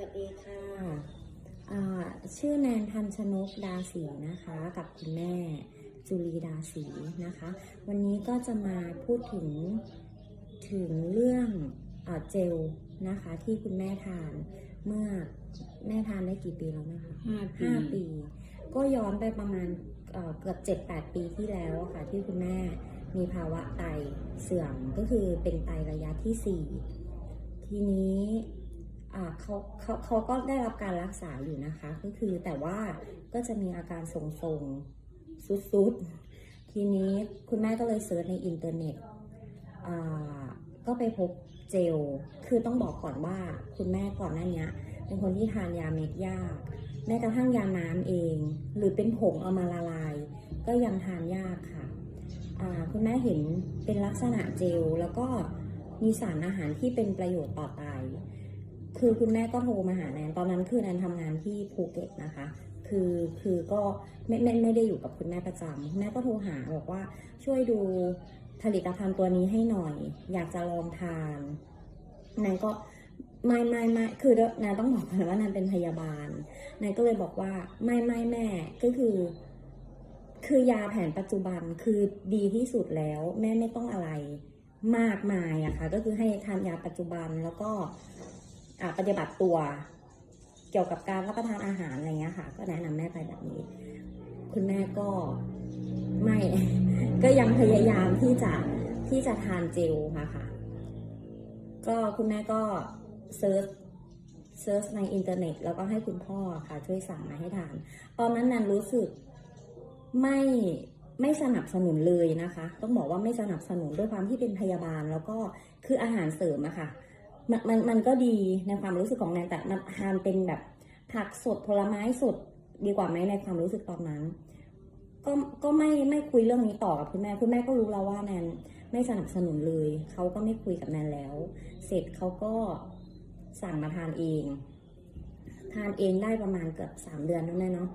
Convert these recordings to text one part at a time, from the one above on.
วัสดีค่ะอ่าชื่อแนนทันชนกดาสีนะคะ กับคุณแม่จุลีดาสีนะคะ วันนี้ก็จะมาพูดถึงถึงเรื่องอาเจลนะคะ ที่คุณแม่ทานเมื่อแม่ทานได้กี่ปีแล้วนะคะห้าปีห้าปี ก็ย้อนไปประมาณเอ่อเกือบเจ็ดแปดปีที่แล้วอะค่ะ ที่คุณแม่มีภาวะไตเสื่อมก็คือเป็นไตระยะที่สี่ทีนี้อ่า เขาเขาเขาก็ได้รับการรักษาอยู่นะคะ ก็คือแต่ว่าก็จะมีอาการทรงๆสุดๆ ทีนี้คุณแม่ก็เลยเสิร์ชในอินเทอร์เน็ตอ่าก็ไปพบเจล คือต้องบอกก่อนว่าคุณแม่ก่อนหน้านี้เป็นคนที่ทานยาเม็ดยาก แม้กระทั่งยาน้ำเอง หรือเป็นผงเอามาละลาย ก็ยังทานยากค่ะ คุณแม่เห็นเป็นลักษณะเจล แล้วก็มีสารอาหารที่เป็นประโยชน์ต่อไต คือคุณแม่ก็โทรมาหาแนนตอนนั้นคือแนนทำงานที่ภูเก็ตนะคะ คือคือก็ไม่ไม่ไม่ได้อยู่กับคุณแม่ประจำคุณแม่ก็โทรหาบอกว่าช่วยดูผลิตภัณฑ์ตัวนี้ให้หน่อย อยากจะลองทานแนนก็ไม่ไม่ไม่คือแนนต้องบอกก่อนว่าแนนเป็นพยาบาลแนนก็เลยบอกว่าไม่ไม่แม่ก็คือ คือยาแผนปัจจุบันคือดีที่สุดแล้ว แม่ไม่ต้องอะไรมากมายอะค่ะก็คือให้ทานยาปัจจุบันแล้วก็ ปฏิบัติตัวเกี่ยวกับการรับประทานอาหารอะไรเงี้ยค่ะ ก็แนะนำแม่ไปแบบนี้ คุณแม่ก็ไม่ ก็ยังพยายามที่จะที่จะทานเจลค่ะค่ะ ก็คุณแม่ก็เซิร์ชเซิร์ชในอินเทอร์เน็ต แล้วก็ให้คุณพ่อค่ะ ช่วยสั่งมาให้ทาน ตอนนั้นนันรู้สึกไม่ไม่สนับสนุนเลยนะคะ ต้องบอกว่าไม่สนับสนุนด้วยความที่เป็นพยาบาลแล้วก็คืออาหารเสริมอะค่ะ มันมันมันก็ดีในความรู้สึกของแนนแต่มันทานเป็นแบบผักสดผลไม้สดดีกว่าไหมในความรู้สึกตอนนั้น ก็ก็ไม่ไม่คุยเรื่องนี้ต่อกับคุณแม่คุณแม่ก็รู้แล้วว่าแนนไม่สนับสนุนเลยเขาก็ไม่คุยกับแนนแล้ว เสร็จเขาก็สั่งมาทานเอง ทานเองได้ประมาณเกือบสามเดือนนะแม่เนาะ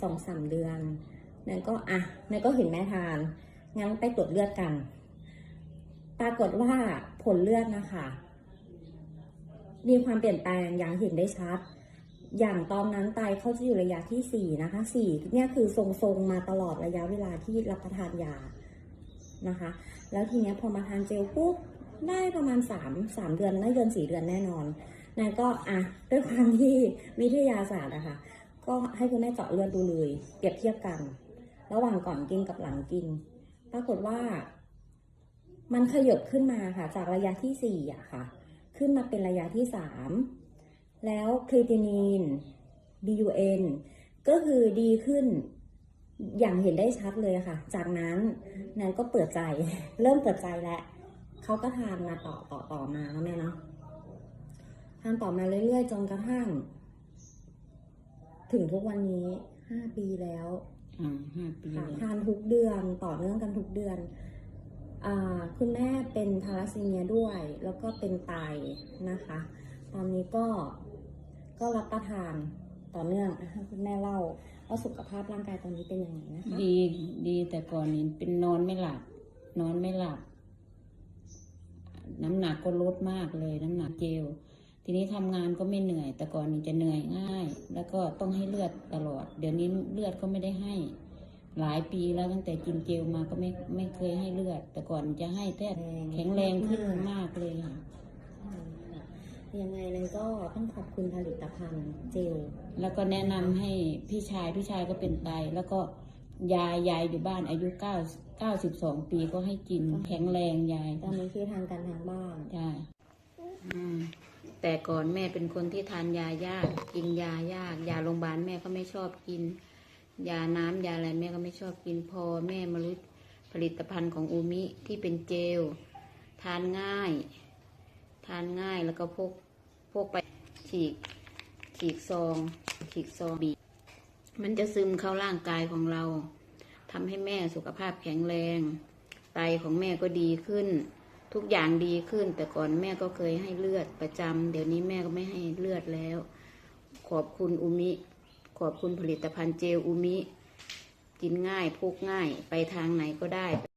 สองสามเดือนแนนก็อะแนนก็เห็นแม่ทาน งั้นไปตรวจเลือดกัน ปรากฏว่าผลเลือดนะคะ มีความเปลี่ยนแปลงอย่างเห็นได้ชัด อย่างตอนนั้นไตเขาจะอยู่ระยะที่สี่นะคะสี่เนี่ยคือทรงๆมาตลอดระยะเวลาที่รับประทานยานะคะ แล้วทีเนี้ยพอมาทานเจลปุ๊บได้ประมาณสามสามเดือนไม่เกินสี่เดือนแน่นอนนั่ก็อะด้วยความที่วิทยาศาสตร์อะคะก็ให้คุณแม่เจาะเลือดดูเลย เปรียบเทียบกัน ระหว่างก่อนกินกับหลังกิน ปรากฏว่า มันขยบขึ้นมาค่ะ จากระยะที่สี่อะค่ะ ขึ้นมาเป็นระยะที่สามแล้วครีตินีน BUN ก็คือดีขึ้นอย่างเห็นได้ชัดเลยค่ะ จากนั้นนันก็เปิดใจ เริ่มเปิดใจแล้วเขาก็ทานมาต่อต่อต่อมาแล้วแม่เนาะทานต่อมาเรื่อยๆ จนกระทั่ง ถึงทุกวันนี้ห้าปีแล้วอ่าห้าปีค่ะแล้วทานทุกเดือนต่อเนื่องกันทุกเดือนอ่า คุณแม่เป็นทาลัสซีเมียด้วย แล้วก็เป็นไตนะคะ ตอนนี้ก็ก็รับประทานต่อเนื่องนะคะคุณแม่เล่าว่าสุขภาพร่างกายตอนนี้เป็นยังไงนะคะดีดีแต่ก่อนนี้เป็นนอนไม่หลับ นอนไม่หลับ น้ำหนักก็ลดมากเลย น้ำหนักเจลทีนี้ทำงานก็ไม่เหนื่อย แต่ก่อนนี้จะเหนื่อยง่าย แล้วก็ต้องให้เลือดตลอด เดี๋ยวนี้เลือดก็ไม่ได้ให้ หลายปีแล้วตั้งแต่กินเจลมาก็ไม่ไม่เคยให้เลือด แต่ก่อนจะให้แต่แข็งแรงขึ้นมากเลยค่ะใช่ค่ะยังไงเลยก็ต้องขอบคุณผลิตภัณฑ์เจล แล้วก็แนะนำให้พี่ชายพี่ชายก็เป็นไต แล้วก็ยายยายอยู่บ้านอายุเก้าเก้าสิบสองปีก็ให้กินแข็งแรงยายตอนนี้คือทางการทางบ้านใช่อืมแต่ก่อนแม่เป็นคนที่ทานยายาก กินยายาก ยาโรงพยาบาลแม่ก็ไม่ชอบกิน ยาน้ำยาอะไรแม่ก็ไม่ชอบกินพอแม่มารู้ผลิตภัณฑ์ของอูมิที่เป็นเจล ทานง่าย ทานง่ายแล้วก็พกพกไปฉีก ฉีกซอง ฉีกซองบีมันจะซึมเข้าร่างกายของเราทำให้แม่สุขภาพแข็งแรง ไตของแม่ก็ดีขึ้น ทุกอย่างดีขึ้น แต่ก่อนแม่ก็เคยให้เลือดประจำเดี๋ยวนี้แม่ก็ไม่ให้เลือดแล้ว ขอบคุณอุมิ ขอบคุณผลิตภัณฑ์เจลอูมิ กินง่ายพกง่าย ไปทางไหนก็ได้